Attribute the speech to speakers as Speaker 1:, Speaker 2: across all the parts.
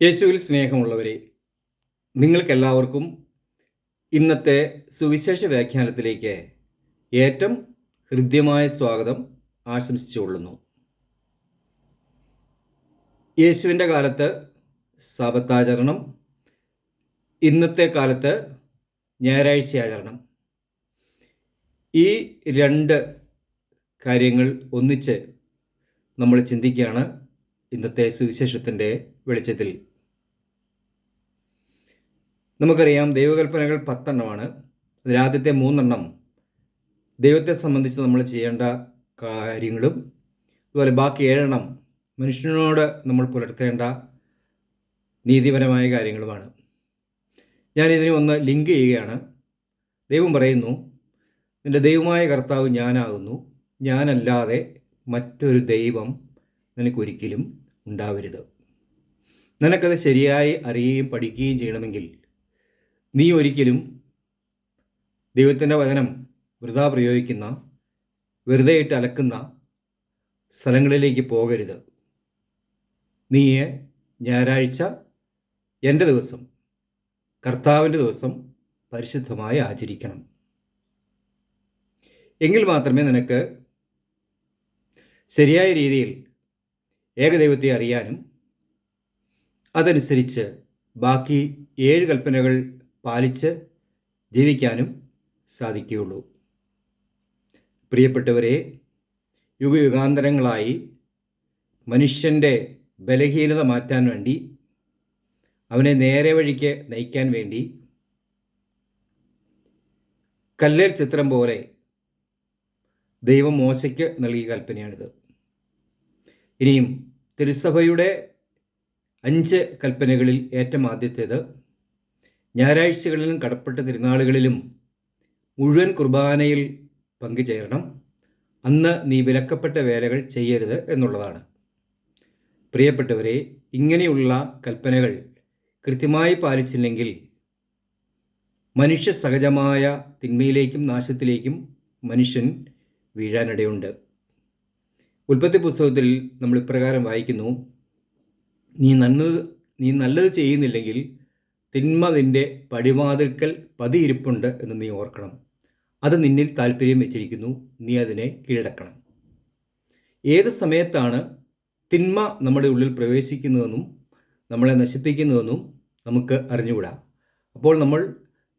Speaker 1: യേശുവിൽ സ്നേഹമുള്ളവരെ നിങ്ങൾക്കെല്ലാവർക്കും ഇന്നത്തെ സുവിശേഷ വ്യാഖ്യാനത്തിലേക്ക് ഏറ്റവും ഹൃദ്യമായ സ്വാഗതം ആശംസിച്ചുകൊള്ളുന്നു യേശുവിന്റെ കാലത്ത് സാപത്താചരണം ഇന്നത്തെ കാലത്ത് ഞായറാഴ്ച ആചരണം ഈ രണ്ട് കാര്യങ്ങൾ ഒന്നിച്ച് നമ്മൾ ചിന്തിക്കുകയാണ് ഇന്നത്തെ സുവിശേഷത്തിന്റെ വെളിച്ചത്തിൽ. നമുക്കറിയാം ദൈവകൽപ്പനകൾ പത്തെണ്ണമാണ്. അതിലാദ്യത്തെ മൂന്നെണ്ണം ദൈവത്തെ സംബന്ധിച്ച് നമ്മൾ ചെയ്യേണ്ട കാര്യങ്ങളും അതുപോലെ ബാക്കി ഏഴെണ്ണം മനുഷ്യനോട് നമ്മൾ പുലർത്തേണ്ട നീതിപരമായ കാര്യങ്ങളുമാണ്. ഞാൻ ഇതിനെ ഒന്ന് ലിങ്ക് ചെയ്യുകയാണ്. ദൈവം പറയുന്നു നിന്റെ ദൈവമായ കർത്താവ് ഞാനാകുന്നു. ഞാനല്ലാതെ മറ്റൊരു ദൈവം നിനക്കൊരിക്കലും ഉണ്ടാവരുത്. നിനക്കത് ശരിയായി അറിയുകയും പഠിക്കുകയും ചെയ്യണമെങ്കിൽ നീ ഒരിക്കലും ദൈവത്തിന്റെ വചനം വൃതാ പ്രയോഗിക്കുന്ന വെറുതെ ഇട്ട് അലക്കുന്ന സ്ഥലങ്ങളിലേക്ക് പോകരുത്. നീയെ ഞായറാഴ്ച എന്റെ ദിവസം കർത്താവിന്റെ ദിവസം പരിശുദ്ധമായി ആചരിക്കണം. എങ്കിൽ മാത്രമേ നിനക്ക് ശരിയായ രീതിയിൽ ഏകദൈവത്തെ അറിയാനും അതനുസരിച്ച് ബാക്കി ഏഴ് കൽപ്പനകൾ പാലിച്ച് ജീവിക്കാനും സാധിക്കുകയുള്ളൂ. പ്രിയപ്പെട്ടവരെ യുഗയുഗാന്തരങ്ങളായി മനുഷ്യന്റെ ബലഹീനത മാറ്റാൻ വേണ്ടി അവനെ നേരെ വഴിക്ക് നയിക്കാൻ വേണ്ടി കല്ലേൽ ചിത്രം പോലെ ദൈവം മോശയ്ക്ക് നൽകിയ കൽപ്പനയാണിത്. ഇനിയും തിരുസഭയുടെ അഞ്ച് കൽപ്പനകളിൽ ഏറ്റവും ആദ്യത്തേത് ഞായറാഴ്ചകളിലും കടപ്പെട്ട തിരുനാളുകളിലും മുഴുവൻ കുർബാനയിൽ പങ്കുചേരണം. അന്ന് നീ വിലക്കപ്പെട്ട വേലകൾ ചെയ്യരുത് എന്നുള്ളതാണ്. പ്രിയപ്പെട്ടവരെ ഇങ്ങനെയുള്ള കൽപ്പനകൾ കൃത്യമായി പാലിച്ചില്ലെങ്കിൽ മനുഷ്യ സഹജമായ തിന്മയിലേക്കും നാശത്തിലേക്കും മനുഷ്യൻ വീഴാനിടയുണ്ട്. ഉൽപ്പത്തി പുസ്തകത്തിൽ നമ്മൾ ഇപ്രകാരം വായിക്കുന്നു നീ നന്നത് നീ നല്ലത് ചെയ്യുന്നില്ലെങ്കിൽ തിന്മ നിന്റെ പടിവാതിൽക്കൽ പതിയിരിപ്പുണ്ട് എന്ന് നീ ഓർക്കണം. അത് നിന്നിൽ താല്പര്യം വെച്ചിരിക്കുന്നു. നീ അതിനെ കീഴടക്കണം. ഏത് സമയത്താണ് തിന്മ നമ്മുടെ ഉള്ളിൽ പ്രവേശിക്കുന്നതെന്നും നമ്മളെ നശിപ്പിക്കുന്നതെന്നും നമുക്ക് അറിഞ്ഞുകൂടാ. അപ്പോൾ നമ്മൾ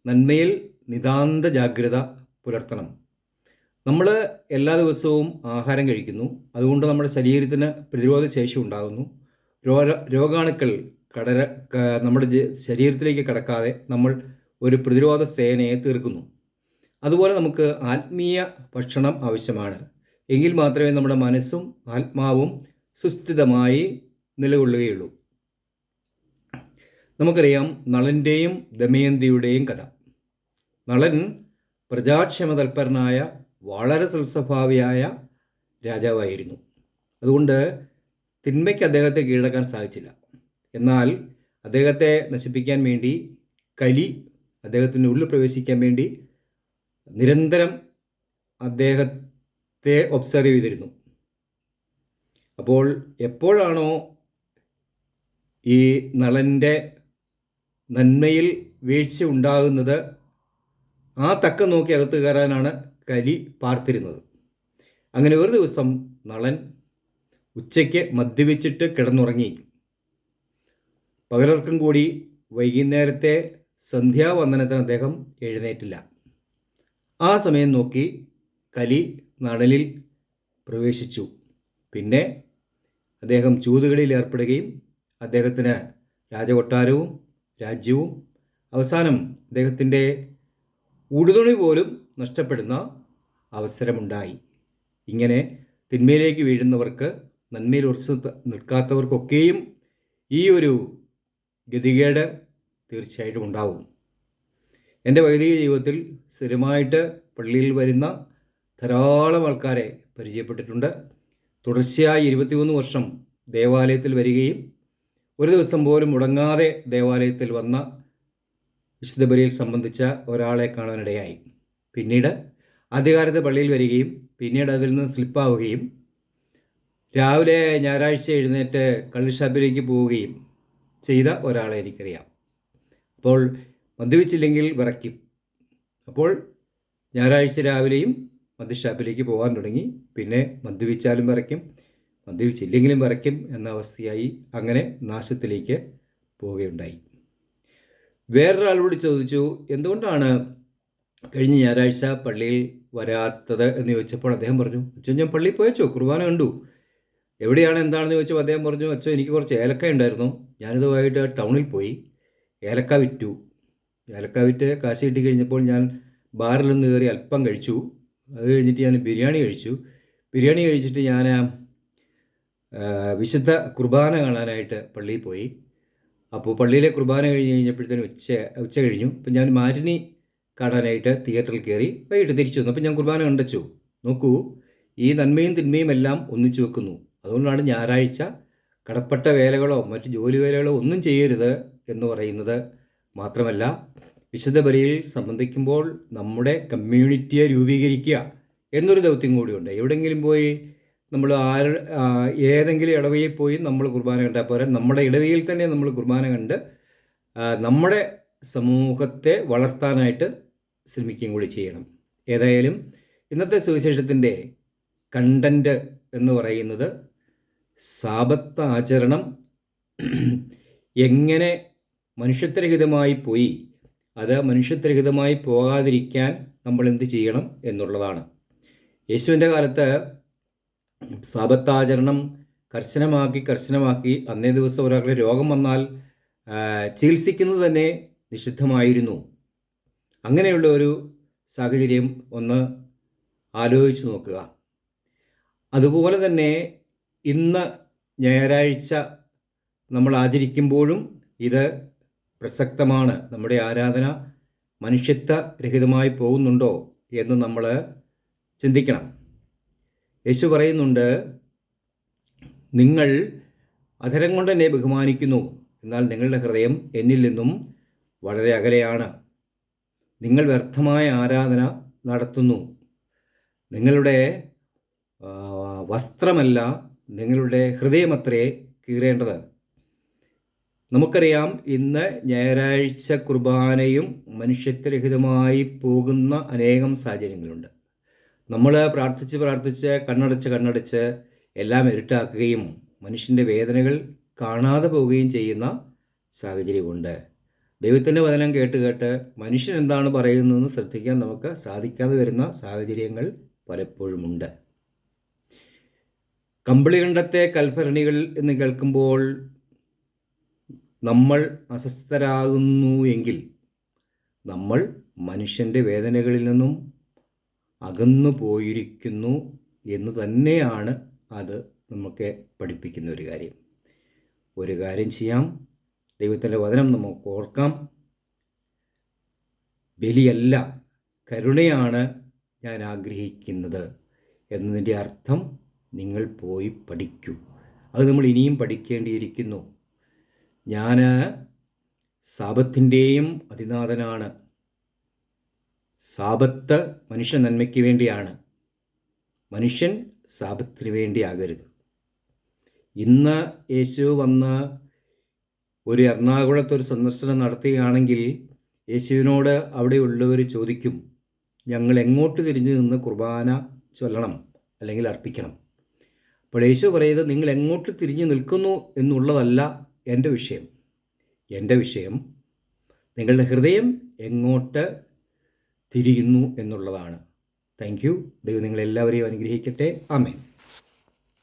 Speaker 1: നന്മയിൽ നിതാന്ത ജാഗ്രത പുലർത്തണം. നമ്മൾ എല്ലാ ദിവസവും ആഹാരം കഴിക്കുന്നു. അതുകൊണ്ട് നമ്മുടെ ശരീരത്തിന് പ്രതിരോധ ശേഷി ഉണ്ടാകുന്നു. രോഗ രോഗാണുക്കൾ കടര നമ്മുടെ ശരീരത്തിലേക്ക് കടക്കാതെ നമ്മൾ ഒരു പ്രതിരോധ സേനയെ തീർക്കുന്നു. അതുപോലെ നമുക്ക് ആത്മീയ ഭക്ഷണം ആവശ്യമാണ്. എങ്കിൽ മാത്രമേ നമ്മുടെ മനസ്സും ആത്മാവും സുസ്ഥിതമായി നിലകൊള്ളുകയുള്ളൂ. നമുക്കറിയാം നളന്റെയും ദമയന്തിയുടെയും കഥ. നളൻ പ്രജാക്ഷമതൽപരനായ വളരെ സൽസ്വഭാവിയായ രാജാവായിരുന്നു. അതുകൊണ്ട് തിന്മയ്ക്ക് അദ്ദേഹത്തെ കീഴടക്കാൻ സാധിച്ചില്ല. എന്നാൽ അദ്ദേഹത്തെ നശിപ്പിക്കാൻ വേണ്ടി കലി അദ്ദേഹത്തിന്റെ ഉള്ളിൽ പ്രവേശിക്കാൻ വേണ്ടി നിരന്തരം അദ്ദേഹത്തെ ഒബ്സർവ് ചെയ്തിരുന്നു. അപ്പോൾ എപ്പോഴാണോ ഈ നളന്റെ നന്മയിൽ വീഴ്ച ഉണ്ടാകുന്നത് ആ തക്ക നോക്കി അകത്ത് കയറാനാണ് കലി പാർത്തിരുന്നത്. അങ്ങനെ ഒരു ദിവസം നളൻ ഉച്ചയ്ക്ക് മദ്യപിച്ചിട്ട് കിടന്നുറങ്ങി. പകലർക്കും കൂടി വൈകുന്നേരത്തെ സന്ധ്യാവന്ദനത്തിന് അദ്ദേഹം എഴുന്നേറ്റില്ല. ആ സമയം നോക്കി കലി നടലിൽ പ്രവേശിച്ചു. പിന്നെ അദ്ദേഹം ചൂതുകളിൽ ഏർപ്പെടുകയും അദ്ദേഹത്തിന് രാജകൊട്ടാരവും രാജ്യവും അവസാനം അദ്ദേഹത്തിന്റെ ഉടുതുണി പോലും നഷ്ടപ്പെടുന്ന അവസരമുണ്ടായി. ഇങ്ങനെ തിന്മയിലേക്ക് വീഴുന്നവർക്ക് നന്മയിൽ ഉറച്ചു നിൽക്കാത്തവർക്കൊക്കെയും ഈ ഒരു ഗതികേട് തീർച്ചയായിട്ടും ഉണ്ടാവും. എന്റെ വൈദിക ജീവിതത്തിൽ സ്ഥിരമായിട്ട് പള്ളിയിൽ വരുന്ന ധാരാളം ആൾക്കാരെ പരിചയപ്പെട്ടിട്ടുണ്ട്. തുടർച്ചയായി ഇരുപത്തിമൂന്ന് വർഷം ദേവാലയത്തിൽ വരികയും ഒരു ദിവസം പോലും മുടങ്ങാതെ ദേവാലയത്തിൽ വന്ന വിശുദ്ധ ബലിയിൽ സംബന്ധിച്ച ഒരാളെ കാണാനിടയായി. പിന്നീട് ആദ്യകാലത്ത് പള്ളിയിൽ വരികയും പിന്നീട് അതിൽ നിന്ന് സ്ലിപ്പാവുകയും രാവിലെ ഞായറാഴ്ച എഴുന്നേറ്റ് കള്ളിഷാപ്പിലേക്ക് പോവുകയും ചെയ്ത ഒരാളെ എനിക്കറിയാം. അപ്പോൾ മദ്യപിച്ചില്ലെങ്കിൽ വിറയ്ക്കും. അപ്പോൾ ഞായറാഴ്ച രാവിലെയും മദ്യഷാപ്പിലേക്ക് പോകാൻ തുടങ്ങി. പിന്നെ മദ്യപിച്ചാലും വിറയ്ക്കും മദ്യപിച്ചില്ലെങ്കിലും വിറയ്ക്കും എന്ന അവസ്ഥയായി അങ്ങനെ നാശത്തിലേക്ക് പോവുകയുണ്ടായി. വേറൊരാളോട് ചോദിച്ചു എന്തുകൊണ്ടാണ് കഴിഞ്ഞ ഞായറാഴ്ച പള്ളിയിൽ വരാത്തത്? എന്ന് ചോദിച്ചപ്പോൾ അദ്ദേഹം പറഞ്ഞു അച്ഛൻ ഞാൻ പള്ളിയിൽ പോയച്ചോ കുർബാന കണ്ടു. എവിടെയാണ് എന്താണെന്ന് ചോദിച്ചപ്പോൾ അദ്ദേഹം പറഞ്ഞു അച്ഛൻ എനിക്ക് കുറച്ച് ഏലക്ക ഉണ്ടായിരുന്നു. ഞാനിതുമായിട്ട് ടൗണിൽ പോയി. ഏലക്ക വിറ്റു. ഏലക്ക വിറ്റ് കാശ് കിട്ടി കഴിഞ്ഞപ്പോൾ ഞാൻ ബാറിൽ നിന്ന് കയറി അല്പം കഴിച്ചു. അത് കഴിഞ്ഞിട്ട് ഞാൻ ബിരിയാണി കഴിച്ചു. ബിരിയാണി കഴിച്ചിട്ട് ഞാൻ വിശുദ്ധ കുർബാന കാണാനായിട്ട് പള്ളിയിൽ പോയി. അപ്പോൾ പള്ളിയിലെ കുർബാന കഴിഞ്ഞ് കഴിഞ്ഞപ്പോഴത്തേനും ഉച്ച ഉച്ച കഴിഞ്ഞു. അപ്പം ഞാൻ മാരിനി കാണാനായിട്ട് തിയേറ്ററിൽ കയറി വൈകിട്ട് തിരിച്ചു വന്നു. അപ്പം ഞാൻ കുർബാന കണ്ടച്ചു. നോക്കൂ ഈ നന്മയും തിന്മയും എല്ലാം ഒന്നിച്ചു വെക്കുന്നു. അതുകൊണ്ടാണ് ഞായറാഴ്ച കടപ്പെട്ട വേലകളോ മറ്റ് ജോലി വേലകളോ ഒന്നും ചെയ്യരുത് എന്ന് പറയുന്നത് മാത്രമല്ല വിശുദ്ധ ബലിയിൽ സംബന്ധിക്കുമ്പോൾ നമ്മുടെ കമ്മ്യൂണിറ്റിയെ രൂപീകരിക്കുക എന്നൊരു ദൗത്യം കൂടിയുണ്ട്. എവിടെയെങ്കിലും പോയി നമ്മൾ ആര് ഏതെങ്കിലും ഇടവയിൽ പോയി നമ്മൾ കുർബാന കണ്ടാൽ പോരാ. നമ്മുടെ ഇടവയിൽ തന്നെ നമ്മൾ കുർബാന കണ്ട് നമ്മുടെ സമൂഹത്തെ വളർത്താനായിട്ട് ശ്രമിക്കുകയും കൂടി ചെയ്യണം. ഏതായാലും ഇന്നത്തെ സുവിശേഷത്തിന്റെ കണ്ടന്റ് എന്ന് പറയുന്നത് സാപത്ത് ആചരണം എങ്ങനെ മനുഷ്യത്വരഹിതമായി പോയി അത് മനുഷ്യത്വരഹിതമായി പോകാതിരിക്കാൻ നമ്മൾ എന്ത് ചെയ്യണം എന്നുള്ളതാണ്. യേശുവിന്റെ കാലത്ത് സാപത്താചരണം കർശനമാക്കി കർശനമാക്കി അന്നേ ദിവസം ഒരാൾക്ക് രോഗം വന്നാൽ ചികിത്സിക്കുന്നത് തന്നെ നിഷിദ്ധമായിരുന്നു. അങ്ങനെയുള്ള ഒരു സാഹചര്യം ഒന്ന് ആലോചിച്ച് നോക്കുക. അതുപോലെ തന്നെ ഇന്ന് ഞായറാഴ്ച നമ്മൾ ആചരിക്കുമ്പോഴും ഇത് പ്രസക്തമാണ്. നമ്മുടെ ആരാധന മനുഷ്യത്വ രഹിതമായി പോകുന്നുണ്ടോ എന്ന് നമ്മൾ ചിന്തിക്കണം. യേശു പറയുന്നുണ്ട് നിങ്ങൾ അധരം കൊണ്ട് എന്നെ ബഹുമാനിക്കുന്നു. എന്നാൽ നിങ്ങളുടെ ഹൃദയം എന്നിൽ നിന്നും വളരെ അകലെയാണ്. നിങ്ങൾ വ്യർത്ഥമായ ആരാധന നടത്തുന്നു. നിങ്ങളുടെ വസ്ത്രമല്ല നിങ്ങളുടെ ഹൃദയമത്രേ കീറേണ്ടത്. നമുക്കറിയാം ഇന്ന് ഞായറാഴ്ച കുർബാനയും മനുഷ്യത്വരഹിതമായി പോകുന്ന അനേകം സാഹചര്യങ്ങളുണ്ട്. നമ്മൾ പ്രാർത്ഥിച്ച് പ്രാർത്ഥിച്ച് കണ്ണടച്ച് കണ്ണടച്ച് എല്ലാം ഇരുട്ടാക്കുകയും മനുഷ്യന്റെ വേദനകൾ കാണാതെ പോവുകയും ചെയ്യുന്ന സാഹചര്യമുണ്ട്. ദൈവത്തിന്റെ വചനം കേട്ട് കേട്ട് മനുഷ്യൻ എന്താണ് പറയുന്നതെന്ന് ശ്രദ്ധിക്കാൻ നമുക്ക് സാധിക്കാതെ വരുന്ന സാഹചര്യങ്ങൾ പലപ്പോഴുമുണ്ട്. കമ്പിളികണ്ഠത്തെ കൽഭരണികൾ എന്ന് കേൾക്കുമ്പോൾ നമ്മൾ അസ്വസ്ഥരാകുന്നു എങ്കിൽ നമ്മൾ മനുഷ്യന്റെ വേദനകളിൽ നിന്നും അകന്നു പോയിരിക്കുന്നു എന്ന് തന്നെയാണ് അത് നമുക്ക് പഠിപ്പിക്കുന്ന ഒരു കാര്യം. ഒരു കാര്യം ചെയ്യാം. ദൈവത്തിന്റെ വചനം നമുക്ക് ഓർക്കാം. ബലിയല്ല കരുണയാണ് ഞാൻ ആഗ്രഹിക്കുന്നത് എന്നതിന്റെ അർത്ഥം നിങ്ങൾ പോയി പഠിക്കൂ. അത് നമ്മൾ ഇനിയും പഠിക്കേണ്ടിയിരിക്കുന്നു. ഞാൻ സാപത്തിന്റെയും അതിനാഥനാണ്. സാപത്ത് മനുഷ്യ നന്മയ്ക്ക് വേണ്ടിയാണ്. മനുഷ്യൻ സാപത്തിന് വേണ്ടിയാകരുത് ഇന്ന് യേശു വന്ന് ഒരു എറണാകുളത്ത് ഒരു സന്ദർശനം നടത്തുകയാണെങ്കിൽ യേശുവിനോട് അവിടെയുള്ളവർ ചോദിക്കും ഞങ്ങൾ എങ്ങോട്ട് തിരിഞ്ഞു നിന്ന് കുർബാന ചൊല്ലണം അല്ലെങ്കിൽ അർപ്പിക്കണം? അപ്പോൾ യേശു പറയുന്നത് നിങ്ങൾ എങ്ങോട്ട് തിരിഞ്ഞു നിൽക്കുന്നു എന്നുള്ളതല്ല എന്റെ വിഷയം. എന്റെ വിഷയം നിങ്ങളുടെ ഹൃദയം എങ്ങോട്ട് തിരിയുന്നു എന്നുള്ളതാണ്. Thank you. ദൈവം നിങ്ങളെല്ലാവരെയും അനുഗ്രഹിക്കട്ടെ. ആമേൻ.